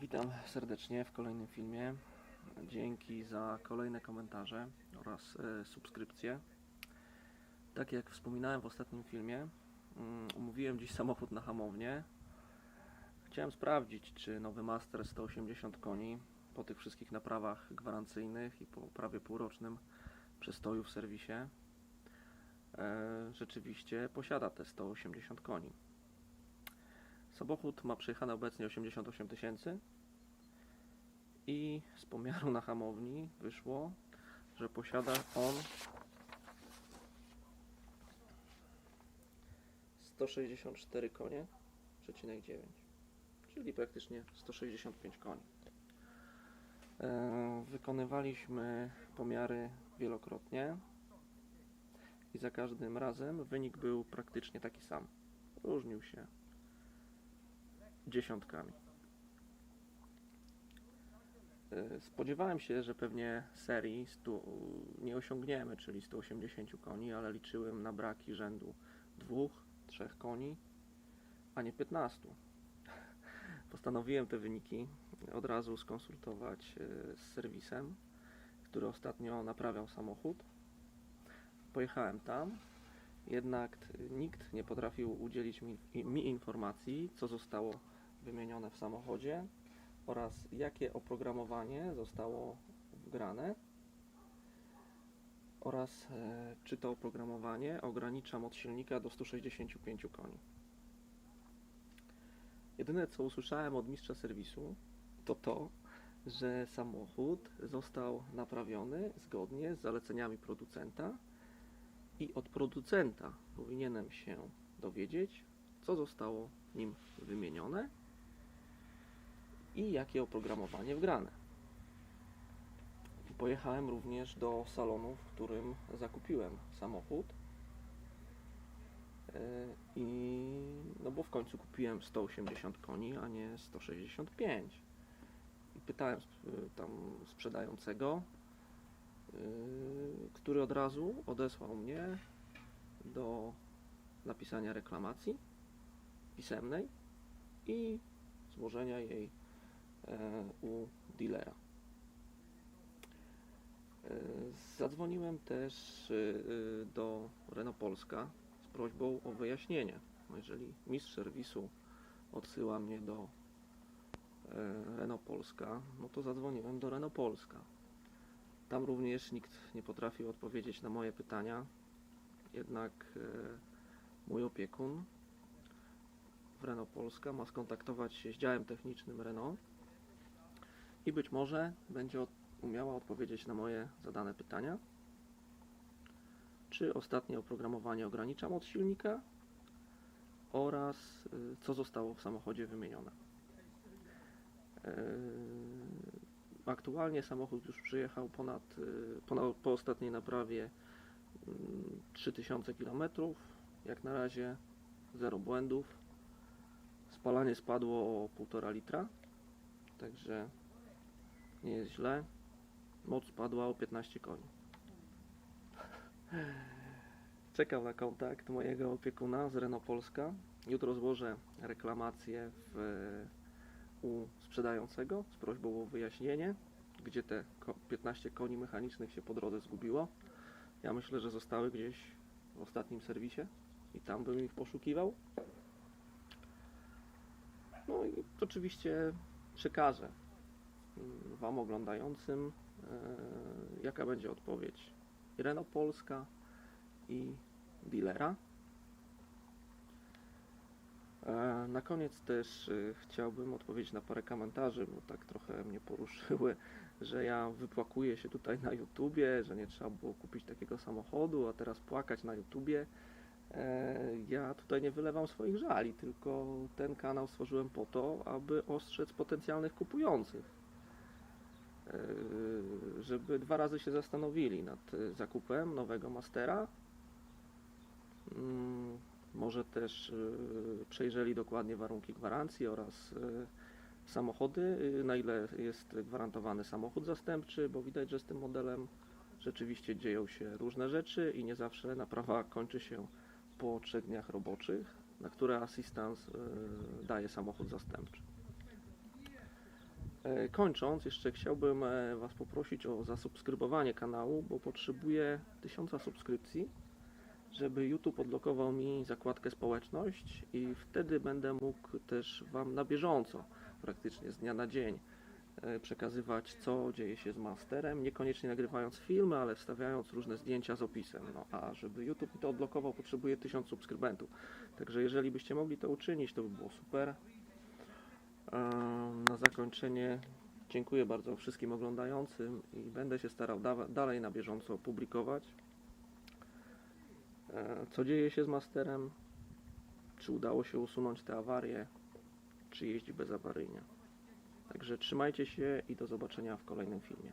Witam serdecznie w kolejnym filmie. Dzięki za kolejne komentarze oraz e, subskrypcje. Tak jak wspominałem w ostatnim filmie, mm, umówiłem dziś samochód na hamownię. Chciałem sprawdzić, czy nowy Master 180 koni po tych wszystkich naprawach gwarancyjnych i po prawie półrocznym przestoju w serwisie e, rzeczywiście posiada te 180 koni. Samochód ma przejechane obecnie 88 tysięcy i z pomiaru na hamowni wyszło, że posiada on 164 konie, przecinek 9, czyli praktycznie 165 koni. E, Wykonywaliśmy pomiary wielokrotnie i za każdym razem wynik był praktycznie taki sam. Różnił się dziesiątkami. E, Spodziewałem się, że pewnie serii 100 nie osiągniemy, czyli 180 koni, ale liczyłem na braki rzędu 2-3 koni, a nie 15. Postanowiłem te wyniki od razu skonsultować e, z serwisem, który ostatnio naprawiał samochód. Pojechałem tam, jednak nikt nie potrafił udzielić mi, mi informacji, co zostało wymienione w samochodzie oraz jakie oprogramowanie zostało wgrane oraz e, czy to oprogramowanie ogranicza moc silnika do 165 koni. Jedyne co usłyszałem od mistrza serwisu to to, że samochód został naprawiony zgodnie z zaleceniami producenta i od producenta powinienem się dowiedzieć, co zostało nim wymienione i jakie oprogramowanie wgrane. Pojechałem również do salonu, w którym zakupiłem samochód. E, I no bo w końcu kupiłem 180 koni, a nie 165. I pytałem sp- tam sprzedającego, yy, który od razu odesłał mnie do napisania reklamacji pisemnej i złożenia jej e, u dealera. E, Zadzwoniłem też e, e, do Renault Polska z prośbą o wyjaśnienie. No Jeżeli mistrz serwisu odsyła mnie do e, Renault Polska, no to zadzwoniłem do Renault Polska. Tam również nikt nie potrafił odpowiedzieć na moje pytania, jednak e, mój opiekun w Renault Polska ma skontaktować się z działem technicznym Renault i być może będzie od, umiała odpowiedzieć na moje zadane pytania. Czy ostatnie oprogramowanie ogranicza moc silnika oraz y, co zostało w samochodzie wymienione. Yy, Aktualnie samochód już przyjechał ponad, y, ponad po ostatniej naprawie mm, 3000 km. Jak na razie zero błędów. Spalanie spadło o 1,5 litra, także nie jest źle. Moc spadła o 15 koni. Czekam na kontakt mojego opiekuna z Renault Polska. Jutro złożę reklamację w, u sprzedającego z prośbą o wyjaśnienie, gdzie te ko- 15 koni mechanicznych się po drodze zgubiło. Ja myślę, że zostały gdzieś w ostatnim serwisie i tam bym ich poszukiwał. No i oczywiście przekażę Wam oglądającym, e, jaka będzie odpowiedź Renault Polska i dealera. E, Na koniec też e, chciałbym odpowiedzieć na parę komentarzy, bo tak trochę mnie poruszyły, że ja wypłakuję się tutaj na YouTubie, że nie trzeba było kupić takiego samochodu, a teraz płakać na YouTubie. E, Ja tutaj nie wylewam swoich żali, tylko ten kanał stworzyłem po to, aby ostrzec potencjalnych kupujących. E, Żeby dwa razy się zastanowili nad e, zakupem nowego Mastera. Mm, Może też e, przejrzeli dokładnie warunki gwarancji oraz samochody, na ile jest gwarantowany samochód zastępczy, bo widać, że z tym modelem rzeczywiście dzieją się różne rzeczy i nie zawsze naprawa kończy się po trzech dniach roboczych, na które asystans daje samochód zastępczy. E, Kończąc, jeszcze chciałbym e, Was poprosić o zasubskrybowanie kanału, bo potrzebuję tysiąca subskrypcji, żeby YouTube odblokował mi zakładkę społeczność i wtedy będę mógł też Wam na bieżąco, praktycznie z dnia na dzień, e, przekazywać, co dzieje się z masterem, niekoniecznie nagrywając filmy, ale wstawiając różne zdjęcia z opisem. No, a żeby YouTube mi to odblokował, potrzebuję tysiąc subskrybentów. Także jeżeli byście mogli to uczynić, to by było super. Na zakończenie dziękuję bardzo wszystkim oglądającym i będę się starał da- dalej na bieżąco publikować. E, Co dzieje się z masterem? Czy udało się usunąć te awarie? Czy jeździ bezawaryjnie? Także trzymajcie się i do zobaczenia w kolejnym filmie.